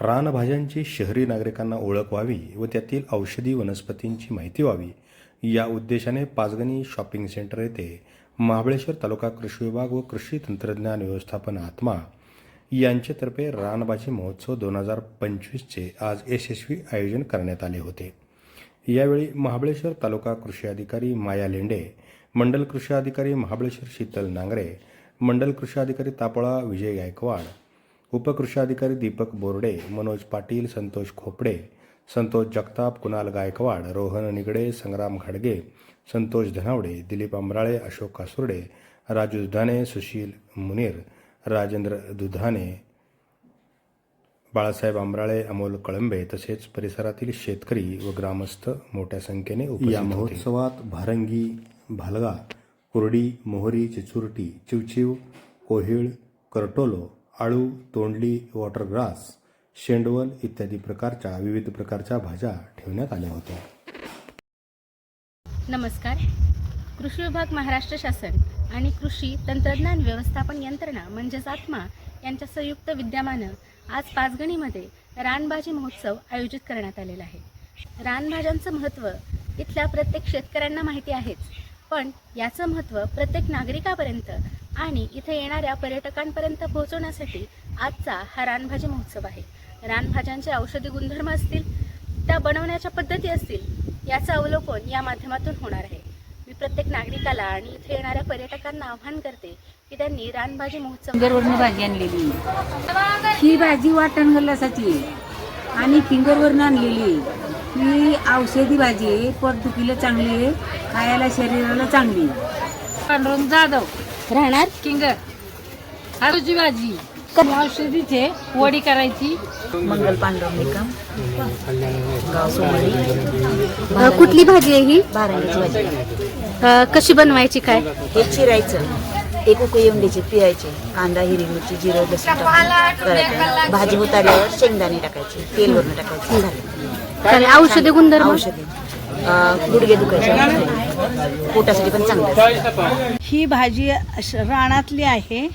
रानभाज्यांची शहरी नागरिकांना ओळख व्हावी व त्यातील औषधी वनस्पतींची माहिती व्हावी या उद्देशाने पाचगणी शॉपिंग सेंटर येथे महाबळेश्वर तालुका कृषी विभाग व कृषी तंत्रज्ञान व्यवस्थापन आत्मा यांच्यातर्फे रानभाजी महोत्सव दोन हजार पंचवीसचे आज यशस्वी आयोजन करण्यात आले होते. यावेळी महाबळेश्वर तालुका कृषी अधिकारी माया लेंडे मंडल कृषी अधिकारी महाबळेश्वर शीतल नांगरे मंडल कृषी अधिकारी तापळा विजय गायकवाड उपकृषी अधिकारी दीपक बोर्डे मनोज पाटील संतोष खोपडे संतोष जगताप कुणाल गायकवाड रोहन निगडे संग्राम घाडगे संतोष धनावडे दिलीप अंबराळे अशोक कासुर्डे राजू दुधाने सुशील मुनीर राजेंद्र दुधाने बाळासाहेब आंबराळे अमोल कळंबे तसेच परिसरातील शेतकरी व ग्रामस्थ मोठ्या संख्येने या महोत्सवात भारंगी भालगा कुरडी मोहरी चिचुरटी चिवचिव कोहिळ करटोलो आळू तोंडली वॉटरग्रास शेंडवल इत्यादी प्रकारच्या विविध प्रकारच्या भाज्या ठेवण्यात आल्या होत्या. नमस्कार. कृषी विभाग महाराष्ट्र शासन आणि कृषी तंत्रज्ञान व्यवस्थापन यंत्रणा म्हणजेच आत्मा यांच्या संयुक्त विद्यमानं आज पाचगणीमध्ये रानभाजी महोत्सव आयोजित करण्यात आलेला आहे. रानभाज्यांचं महत्त्व इथल्या प्रत्येक शेतकऱ्यांना माहिती आहेच. पण याचं महत्त्व प्रत्येक नागरिकापर्यंत आणि इथे येणाऱ्या पर्यटकांपर्यंत पोहोचवण्यासाठी आजचा हा रानभाजी महोत्सव आहे. रानभाज्यांचे औषधी गुणधर्म असतील त्या बनवण्याच्या पद्धती असतील याचं अवलोकन या माध्यमातून होणार आहे. मी प्रत्येक नागरिकाला आणि इथे येणाऱ्या पर्यटकांना आव्हान करते की त्यांनी रानभाजी महोत्सव फिंगरवरनं भाजी आणलेली ही भाजी वाटण गल्लासाठी आणि फिंगरवरनं आणलेली. ही औषधी भाजी आहे पोटदुखीला चांगली आहे खायला शरीराला चांगली आहे. पांडुरंग जाधव. राहणार? किंगर आलूची भाजी. औषधीचे वडी करायची. मंगल पांडुरंगिका गाव सोमवारी अ, कुठली भाजी आहे ही? बारांची भाजी. अ, कशी बनवायची काय? हे चिरायचं. एक उकळी येऊन द्यायची पिळायचे. कांदा हिरवी मिरची जिरं लसूण टाकून करायचं भाजी उतारल्यावर शेंगदाणे टाकायचे तेल वरून टाकायचे झाले. चालेल. औषधी गुणधर्म? औषधी. गुडघे दुखायचे. पोटासाठी पण चांगलं. ही भाजी अश- रानातली आहे.